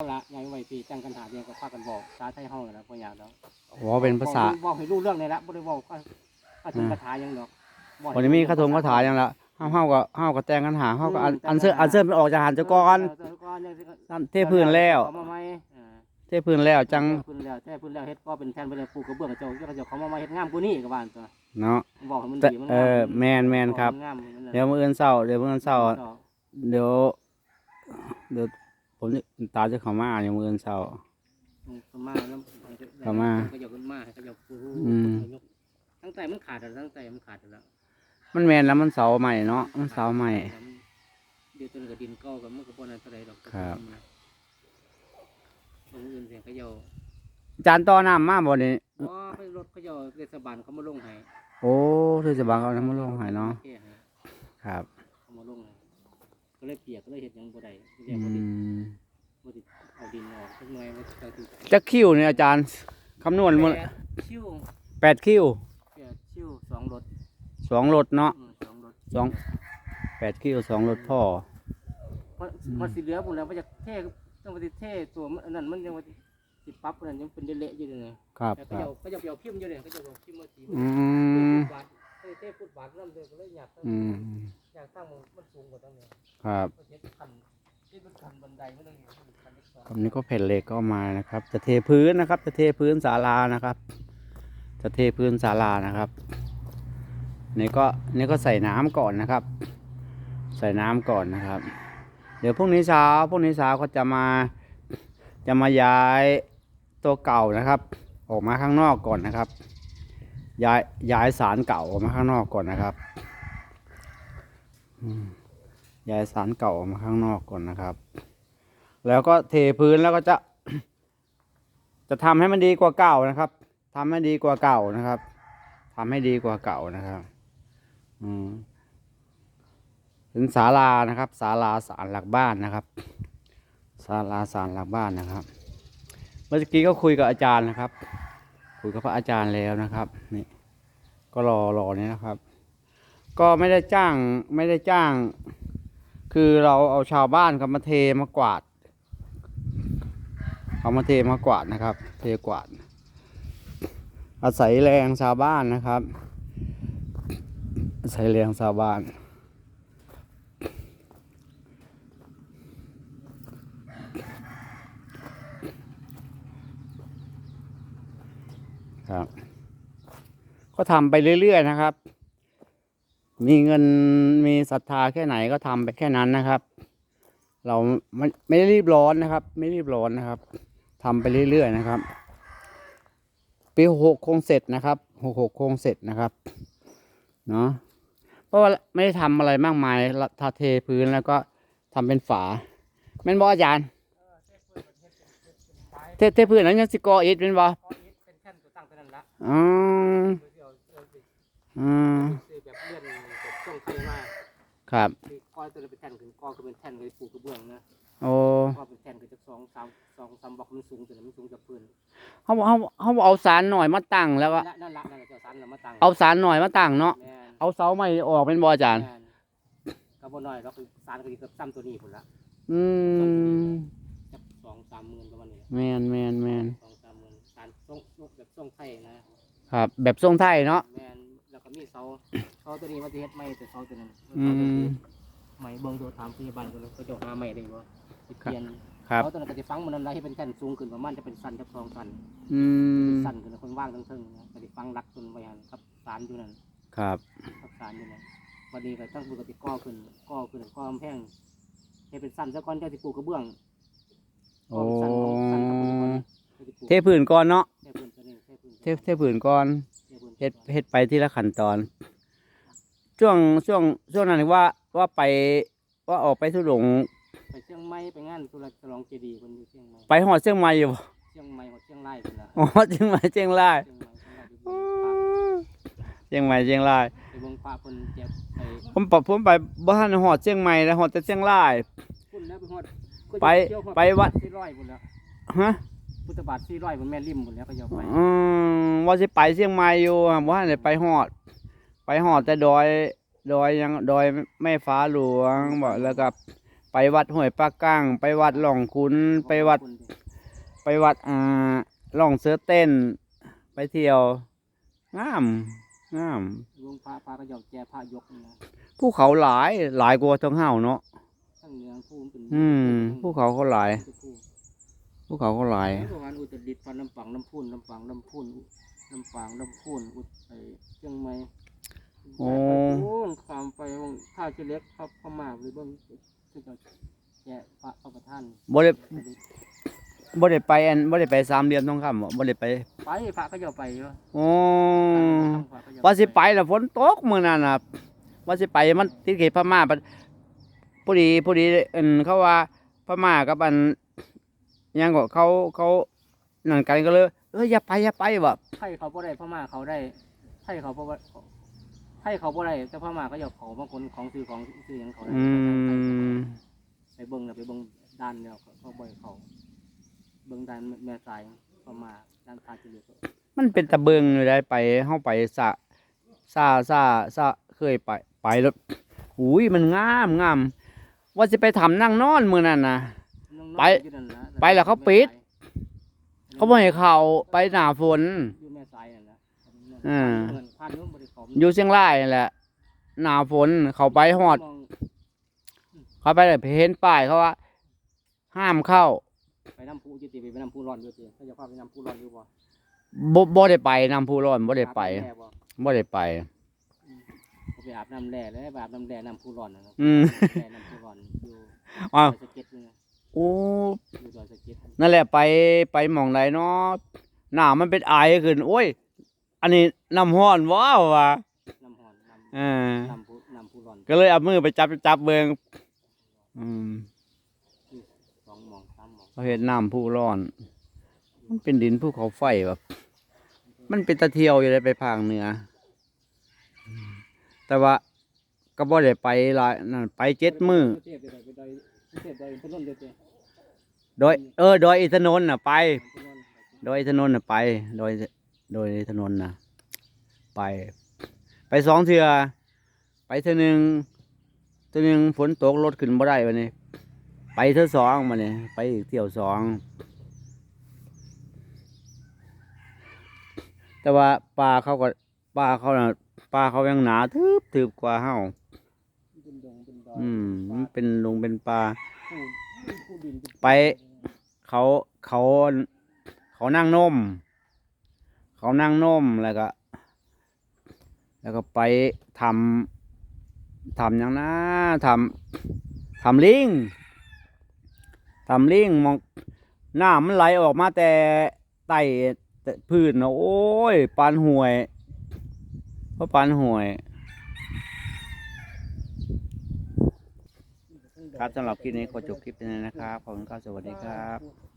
เอาละยังไว้ปีจังกันหาเดียวก็พากันบอกภาษาไทยเฮานั่นล่ะบ่อยากดอกว่าเป็นภาษาบอกให้รู้เรื่องนี่ละบ่ได้บอกว่าคาถงคาถาหยังดอกบอกให้วันนี้มีคาถงคาถาอย่างละเฮาเฮาก็เฮาก็แต่งกันหาเฮาก็อันอืมอันเซิร์แต่งกันหาอันเซิร์มันออกจากหันเจ้าก่อนเเจ้าก่อนจังสิก็นั่นเทพื้นแล้วเอามาใหม่อ่าเทพื้นแล้วจังเทพื้นแล้วเทพื้นแล้วเฮ็ดก็เป็นแทนไปเลยปลูกกระเบื้องเจ้าเจ้าเจ้าเขามาใหม่เฮ็ดงามกว่านี้ก็ว่าตัวเนาะบอกให้มันแต่ดีมันเองามอแมนแมนครับอกให้มันงามมันนั่นเดี๋ยวมื้ออื่นเช้าเดี๋ยวมื้ออื่นเช้าเดี๋ยวเดี๋ยว ผมจะตาจะเข้ามาอยู่มื้ออื่นเช้าขึ้นมาแล้วเข้ามาก็ยกขึ้นมาให้ก็ยกปูอืมยกตั้งแต่มันขาดแล้วตั้งแต่มันขาดแล้ว มันแมนแล้วมันเสาใหม่เนาะมันเสาใหม่เดี๋ยวตัวนี้ก็ดินเก่ากับมันก็บ่นั้นเท่าไหร่ดอกครับตรงอื่นเสียงเขาเจ้าจานต่อน้ำมาบ่นี่อ๋อเขารถเขาเจ้าเทศบาลเขามาลงให้โอ้เทศบาลเขานำมาลงให้เนาะเทให้ครับเขามาลงให้ ก็เลยเปียกก็เลยเฮ็ดหยังบ่ได้เรีอืยกบ่ได้มบ่ได้เอาดินออกสักหน่อยมันจะถึงจักคิวนี่อาจารย์คำนวณมันแปดชิวแปดคิวแปดชิวสองรถสองรถเนาะอืมสองรถสองแปดคิวสองรถพ่อ เพราะมันสิเหลือพุ่นแล้วมันจะเท่ต้องไปเท่ตัวมันอันนั้นมันยังว่าสิปรับอันนั้นยังเป็นเละๆอยู่เลยครับแต่คเขารับจะเขาจะเอาพิมพ์อยู่เลยเขาจะเอาพิมพ์มาสีอืมบาท เท่เท่พูดบาทน้ำเดือดก็เลยอยากอืมอยากตั้งมันมันสูงกว่าตั้งเนี่ยครับมันเฮ็ดคันเฮ็ดเป็นคันบันไดไม่ต้องอยู่คันเล็กสอง ตอนนี้ก็แผ่นเหล็กก็มานะครับ จะเทพื้นนะครับ จะเทพื้นศาลานะครับ จะเทพื้นศาลานะครับนี่ก็นี่ก็ใส่น้ำก่อนนะครับ ใส่น้ำก่อนนะครับ เดี๋ยวพรุ่งนี้เช้าพรุ่งนี้เช้าก็จะมาจะมาย้ายตัวเก่านะครับ ออกมาข้างนอกก่อนนะครับ ย้ายย้ายสารเก่าออกมาข้างนอกก่อนนะครับย้ายสารเก่าออกมาข้างนอกก่อนนะครับ แล้วก็เทพื้นแล้วก็จะ จะทำให้มันดีกว่าเก่านะครับทำให้ดีกว่าเก่านะครับทำให้ดีกว่าเก่านะครับ อืมเป็นศาลานะครับศาลาสารหลักบ้านนะครับศาลาสารหลักบ้านนะครับ เมื่อกี้ก็คุยกับอาจารย์นะครับ คุยกับพระอาจารย์แล้วนะครับนี่ก็รอรอเนี่ยนะครับ ก็ไม่ได้จ้างไม่ได้จ้าง คือเราเอาชาวบ้านเขามาเทมากวาดเอามาเทมากวาดนะครับ เทกวาด อาศัยแรงชาวบ้านนะครับอาศัยแรงชาวบ้าน ครับ ก็ทำไปเรื่อยๆนะครับ มีเงินมีศรัทธาแค่ไหนก็ทำไปแค่นั้นนะครับ เราไม่ไม่ได้รีบร้อนนะครับ ไม่รีบร้อนนะครับทำไปเรื่อยๆนะครับ ปีหกคงเสร็จนะครับหกหกคงเสร็จนะครับเนาะเพราะว่าไม่ได้ทำอะไรมากมายทาเทพื้นแล้วก็ทำเป็นฝาแม่นบออาจารย์เทเทพื้นนั้นยังสิกออิฐเป็นบอ อืมเดี๋ยวเอาเอาสิอืมซื้อแบบเลื่อนแบบช่องไฟมาครับคือกอยตัวเป็นแท่นขึ้นกอก็เป็นแท่นเลยปูกระเบื้องนะโอ้ก้อเป็นแท่นคือจะสองสามสองสามบล็อกมันสูงตัวนี้มันสูงจากพื้นเขาบอกเขาเขาบอกเอาสารหน่อยมาตั้งแล้วก็นั่นละนั่นละเจ้าสันเรามาตั้งเอาสารหน่อยมาตั้งเนาะเอาเสาใหม่ออกเป็นบออาจารย์แม่นกระบอกน้อยเราคือสารก็ดีกับซ้ำตัวนี้พุ่นละอืมสองสามหมื่นประมาณนี้แมนแมนแมนสองสามหมื่นสารส่ง ส่งไทยนะครับ แบบทรงไทยเนาะ แม่นแล้วก็มีเสาเสาตัวนี้มันจะเฮ็ดไม้แต่เสาตัวนั้นอืม ไม้เบิ่งดูถามพยาบาลคนนั้นเขาจะหาไม้ได้บ่สิเปลี่ยนครับ เสาตัวนั้นก็จะฟังมันนั้นไรให้เป็นแท่นสูงขึ้นประมาณจะเป็นสั้นจักสองสั้นอืม สั้นขึ้นคนว่างทั้งเทิงนะก็จะฟังรักจนไว้หันครับสารอยู่นั่น ครับครับสารอยู่นั่นวันนี้ก็ตั้งบุกติก่อขึ้นก่อขึ้นก่อกำแพงให้เป็นสั้นซะก่อนเจ้าสิปลูกกระเบื้องโอ้สั้นของสั้นกับคนก่อนจ้าสิปลูกเทพื้นก่อนเนาะ เทพื้นตัวนี้เทพื้นเทเทพื้นก่อนเทพื้นเฮ็ดเฮ็ดไปทีละขั้นตอน ช่วงช่วงช่วงนั้นว่าว่าไปว่าออกไปทุดงค์ไปเชียงใหม่ไปงานสุรฉลองเจดีย์คนอยู่เชียงใหม่ไปหอดเชียงใหม่อยู่บ่เชียงใหม่กับเชียงรายคนละอ๋อเชียงใหม่เชียงรายเชียงใหม่เชียงรายอยู่บนภาคเชียงใหม่เชียงรายไปเบิ่งพระเพิ่นเจ็บไปผมปผมไปบ้านหอดเชียงใหม่แล้วหอดแต่เชียงรายพุ่นแล้วไปฮอดไปไปวัดสี่ร้อยพุ่นแล้วฮะ พุทธบาทสี่ร้อยพุ่นแม่ริมพุ่นแล้วก็ยอมไปอืมว่าสิไปเชียงใหม่อยู่อะว่าได้ไปหอด ไปหอดแต่ดอย ดอยยังดอยแม่ฟ้าหลวงบอกแล้วก็ไปวัดห้วยปากก้าง ไปวัดหล่องคุณไปวัด ไปวัดอ่าหล่องเสือเต้น ไปเที่ยวงามงามหลวงพระพระก็หยอกแจพระยกนี่นะภูเขาหลายหลายกว่าทั้งเฮาเนาะทั้งเหนือผู้มันเป็นอืมภูเขาเขาหลายผู้ภูเขาเขาหลายโรงงานอุตรดิตถ์ฟันน้ำปังน้ำพุ่นน้ำปังน้ำพุ่นน้ำปังน้ำพุ่นอุตไอเชียงใหม่โอ้โอ้ข้ามไปวงท่าเชเล็กครับพม่าหรือเบื้องซึ่งจะแกะพระพระประธานบ่ได้บ่ได้ไปอันบ่ได้ไปสามเหลี่ยมทองคำบ่บ่ได้ไปไปพระก็จะไปอยู่โอ้พระก็จะว่าสิไปแล้วฝนตกมื้อนั้นน่ะว่าสิไปมันติดเขตพม่าบัดพอดีพอดีอันเขาว่าพม่ากับอันห ยังก็เขาเขานั่นกันก็เลยเอ้ยอย่าไปอย่าไปว่ะไทยเขาบ่ได้พม่าเขาได้ไทยเขาบ่ว่าไทยเขาบ่ได้แต่พม่าเขาอยากเขาบางคนของซื้อของซื้อหยังเขาได้อืมไปเบิ่งน่ะไปเบิ่งด้านเดียวเขาเขาบ่อยเขาเบิ่งด้านแม่สายพม่าด้านท่าเชเล็กมันเป็นตะเบิงอยู่ได้ไปเฮาไปสะซาซาซาเคยไปไปแล้วอุ้ยมันงามงามว่าสิไปทำนั่งนอนมื้อนั้นน่ะน้องๆ ไปอยู่นั่นนะไปแล้วเขาปิด เขาบ่ให้เข้าไปหน้าฝน อยู่แม่สายนั่นนะอ่าเงินพันนู้นบ่ได้เขาอยู่เชียงรายนั่นแหละ หน้าฝนเขาไปฮอดมองเขาไปเลยเห็นป้ายเขาว่า ห้ามเข้าไปน้ำพุอยู่ติไปน้ำพุร้อนอยู่ติเขาจะพาไปน้ำพุร้อนอยู่บ่บ่บ่ได้ไปนำผู้ร้อนบ่ได้ไปอาบน้ำแร่บ่บ่ได้ไปเขาไปอาบน้ำแร่เลยไปอาบน้ำแร่น้ำพุร้อนนะอืม แร่น้ำพุร้อนอยู่อ้าวดอยสะเก็ดนี่นะโอ้อยู่ดอยสะเก็ดนั่นแหละไปไปหม่องใดเนาะหน้ามันเป็นไอขึ้น โอ้ย อันนี้น้ำร้อนว้าวว่ะน้ำร้อนน้ำเออน้ำพุน้ำพุร้อนก็เลยเอามือไปจับจับเบิ่งอืมสองหมองสามหมองเขาเห็นน้ำผู้ร้อน มันเป็นดินภูเขาไฟแบบมันเป็นตะเทียวอยู่เลยไปภาคเหนืออแต่ว่าก็บ่ได้ไปหลายนั่นไปเจ็ดมือ เทพเดี๋ยวไปดอยเทพดอยอินทนนเดี๋ยวเจ้ โดย เออโดยอินทนนท์น่ะไปอินทนนท์โดยอินทนนท์น่ะไป โดยโดยอินทนนท์น่ะ ไป ไปสองเทื่อไปเทื่อหนึ่งเทื่อหนึ่งฝนตกรถขึ้นบ่ได้วันนี้ ไปเทื่อสองมาเนี่ยไปอีกเที่ยวสองแต่ว่าปลาเขาก็ปลาเขาน่ะปลาเขายังหนาทึบทึบกว่าเฮาเป็นดงเป็นดอยอืมมันเป็นลงเป็นปลาผู้ผู้ดินเป็นไป เขาเขาเขานั่งนม เขานั่งนมแล้วก็ แล้วก็ไปทำทำอย่างนะทำทำลิงทำลิงมองน้ำมันไหลออกมาแต่ใต้แต่พื้นนะโอ้ยปานห่วยเพราะปานห่วย ครับสำหรับคลิปนี้ขอจบคลิปนี้นะครับขอบคุณครับสวัสดีครับ